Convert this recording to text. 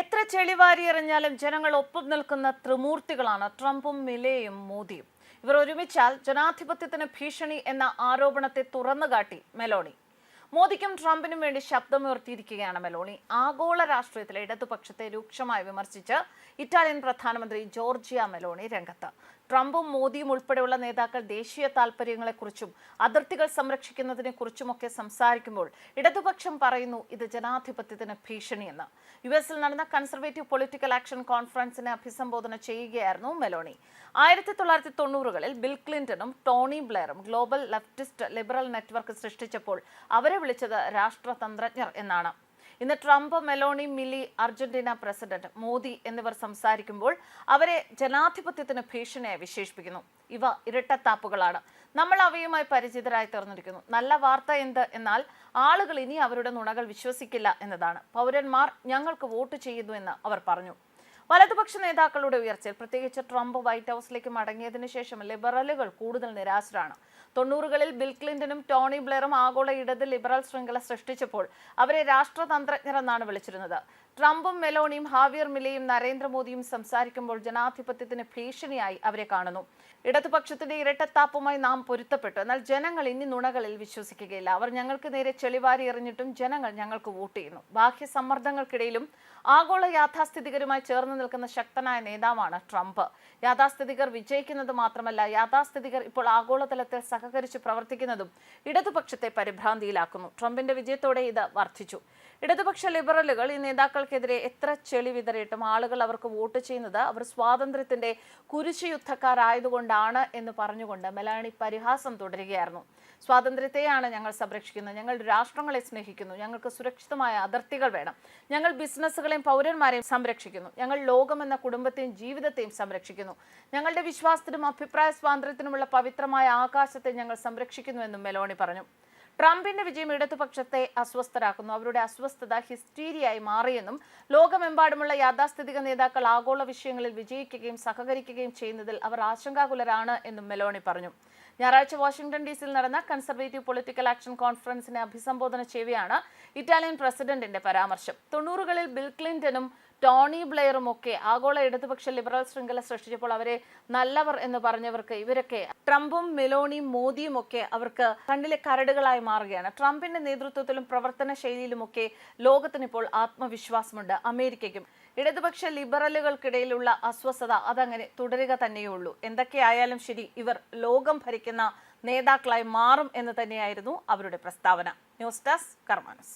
എത്ര ചെളിവാരി എറിഞ്ഞാലും ജനങ്ങൾ ഒപ്പം നിൽക്കുന്ന ത്രിമൂർത്തികളാണ് ട്രംപും മിലേയും മോദിയും. ഇവർ ഒരുമിച്ചാൽ ജനാധിപത്യത്തിന് ഭീഷണി എന്ന ആരോപണത്തെ തുറന്നുകാട്ടി മെലോണി. മോദിക്കും ട്രംപിനും വേണ്ടി ശബ്ദമുയർത്തിയിരിക്കുകയാണ് മെലോണി. ആഗോള രാഷ്ട്രീയത്തിലെ ഇടതുപക്ഷത്തെ രൂക്ഷമായി വിമർശിച്ച് ഇറ്റാലിയൻ പ്രധാനമന്ത്രി ജോർജിയ മെലോണി രംഗത്ത്. ട്രംപും മോദിയും ഉൾപ്പെടെയുള്ള നേതാക്കൾ ദേശീയ താൽപര്യങ്ങളെക്കുറിച്ചും അതിർത്തികൾ സംരക്ഷിക്കുന്നതിനെ കുറിച്ചുമൊക്കെ സംസാരിക്കുമ്പോൾ ഇടതുപക്ഷം പറയുന്നു ഇത് ജനാധിപത്യത്തിന് ഭീഷണിയെന്ന്. യു എസിൽ നടന്ന കൺസർവേറ്റീവ് പൊളിറ്റിക്കൽ ആക്ഷൻ കോൺഫറൻസിനെ അഭിസംബോധന ചെയ്യുകയായിരുന്നു മെലോണി. ആയിരത്തി തൊള്ളായിരത്തി തൊണ്ണൂറുകളിൽ ബിൽ ക്ലിന്റണും ടോണി ബ്ലെയറും ഗ്ലോബൽ ലെഫ്റ്റിസ്റ്റ് ലിബറൽ നെറ്റ്വർക്ക് സൃഷ്ടിച്ചപ്പോൾ അവരെ വിളിച്ചത് രാഷ്ട്രതന്ത്രജ്ഞർ എന്നാണ്. ഇന്ന് Trump Meloni Milei Argentina president Modi എന്നിവർ സംസാരിക്കുമ്പോൾ അവരെ ജനാധിപത്യത്തിന് ഭീഷണിയായി വിശേഷിപ്പിക്കുന്നു. ഇവ ഇരട്ടത്താപ്പുകളാണ്. നമ്മൾ അവയുമായി പരിചിതരായി തീർന്നിരിക്കുന്നു. നല്ല വാർത്ത എന്ത്? എന്നാൽ ആളുകൾ ഇനി അവരുടെ നുണകൾ വിശ്വസിക്കില്ല എന്നതാണ്. പൗരന്മാർ ഞങ്ങൾക്ക് വോട്ട് ചെയ്യുന്നു എന്ന് അവർ പറഞ്ഞു. വലതുപക്ഷ നേതാക്കളുടെ ഉയർച്ചയിൽ പ്രത്യേകിച്ച് ട്രംപ് വൈറ്റ് ഹൗസിലേക്ക് മടങ്ങിയതിനു ശേഷം ലിബറലുകൾ കൂടുതൽ നിരാശരാണ്. തൊണ്ണൂറുകളിൽ ബിൽ ക്ലിന്റണും ടോണി ബ്ലെയറും ആഗോള ഇടത് ലിബറൽ ശൃംഖല സൃഷ്ടിച്ചപ്പോൾ അവരെ രാഷ്ട്രതന്ത്രജ്ഞർ എന്നാണ് വിളിച്ചിരുന്നത്. ട്രംപും മെലോണിയും ഹാവിയർ മിലയും നരേന്ദ്രമോദിയും സംസാരിക്കുമ്പോൾ ജനാധിപത്യത്തിന് ഭീഷണിയായി അവരെ കാണുന്നു. ഇടതുപക്ഷത്തിന്റെ ഇരട്ടത്താപ്പുമായി നാം പൊരുത്തപ്പെട്ടു. എന്നാൽ ജനങ്ങൾ ഇനി നുണകളിൽ വിശ്വസിക്കുകയില്ല. അവർ ഞങ്ങൾക്ക് നേരെ ചെളിവാരി എറിഞ്ഞിട്ടും ജനങ്ങൾ ഞങ്ങൾക്ക് വോട്ട് ചെയ്യുന്നു. ബാഹ്യ സമ്മർദ്ദങ്ങൾക്കിടയിലും ആഗോള യാഥാസ്ഥിതികരുമായി ചേർന്ന് നിൽക്കുന്ന ശക്തനായ നേതാവാണ് ട്രംപ്. യാഥാസ്ഥിതികർ വിജയിക്കുന്നത് മാത്രമല്ല യാഥാസ്ഥിതികർ ഇപ്പോൾ ആഗോളതലത്തിൽ സഹകരിച്ച് പ്രവർത്തിക്കുന്നതും ഇടതുപക്ഷത്തെ പരിഭ്രാന്തിയിലാക്കുന്നു. ട്രംപിന്റെ വിജയത്തോടെ ഇത് വർദ്ധിച്ചു. ഇടതുപക്ഷ ലിബറലുകൾ ഈ നേതാക്കൾക്കെതിരെ എത്ര ചെളി വിതറിയിട്ടും ആളുകൾ അവർക്ക് വോട്ട് ചെയ്യുന്നത് അവർ സ്വാതന്ത്ര്യത്തിന്റെ കുരിശു യുദ്ധക്കാരായതുകൊണ്ടാണ് എന്ന് പറഞ്ഞുകൊണ്ട് മെലാണി പരിഹാസം തുടരുകയായിരുന്നു. സ്വാതന്ത്ര്യത്തെയാണ് ഞങ്ങൾ സംരക്ഷിക്കുന്നത്. ഞങ്ങൾ രാഷ്ട്രങ്ങളെ സ്നേഹിക്കുന്നു. ഞങ്ങൾക്ക് സുരക്ഷിതമായ അതിർത്തികൾ വേണം. ഞങ്ങൾ ബിസിനസ്സുകളെയും പൗരന്മാരെയും സംരക്ഷിക്കുന്നു. ഞങ്ങൾ ലോകമെന്ന കുടുംബത്തെയും ജീവിതത്തെയും സംരക്ഷിക്കുന്നു. ഞങ്ങളുടെ വിശ്വാസത്തിനും അഭിപ്രായ സ്വാതന്ത്ര്യത്തിനുമുള്ള പവിത്രമായ ആകാശത്തെ ഞങ്ങൾ സംരക്ഷിക്കുന്നുവെന്നും മെലോണി പറഞ്ഞു. ട്രംപിന്റെ വിജയം ഇടതുപക്ഷത്തെ അസ്വസ്ഥരാക്കുന്നു. അവരുടെ അസ്വസ്ഥത ഹിസ്റ്റീരിയായി മാറിയെന്നും ലോകമെമ്പാടുമുള്ള യാഥാസ്ഥിതിക നേതാക്കൾ ആഗോള വിഷയങ്ങളിൽ വിജയിക്കുകയും സഹകരിക്കുകയും ചെയ്യുന്നതിൽ അവർ ആശങ്കാകുലരാണ് എന്നും മെലോണി പറഞ്ഞു. ഞായറാഴ്ച വാഷിംഗ്ടൺ ഡി സിയിൽ നടന്ന കൺസർവേറ്റീവ് പൊളിറ്റിക്കൽ ആക്ഷൻ കോൺഫറൻസിനെ അഭിസംബോധന ചെയ്യവെയാണ് ഇറ്റാലിയൻ പ്രസിഡന്റിന്റെ പരാമർശം. തൊണ്ണൂറുകളിൽ ബിൽ ക്ലിന്റണും ടോണി ബ്ലെയറും ഒക്കെ ആഗോള ഇടതുപക്ഷ ലിബറൽ ശൃംഖല സൃഷ്ടിച്ചപ്പോൾ അവരെ നല്ലവർ എന്ന് പറഞ്ഞവർക്ക് ഇവരൊക്കെ ട്രംപും മെലോണിയും മോദിയും ഒക്കെ അവർക്ക് കണ്ണിലെ കരടുകളായി മാറുകയാണ്. ട്രംപിന്റെ നേതൃത്വത്തിലും പ്രവർത്തന ശൈലിയിലുമൊക്കെ ലോകത്തിനിപ്പോൾ ആത്മവിശ്വാസമുണ്ട് അമേരിക്കയ്ക്കും. ഇടതുപക്ഷ ലിബറലുകൾക്കിടയിലുള്ള അസ്വസ്ഥത അതങ്ങനെ തുടരുക തന്നെയുള്ളൂ. എന്തൊക്കെയായാലും ശരി ഇവർ ലോകം ഭരിക്കുന്ന നേതാക്കളായി മാറും എന്ന് തന്നെയായിരുന്നു അവരുടെ പ്രസ്താവന. News desk Karma News.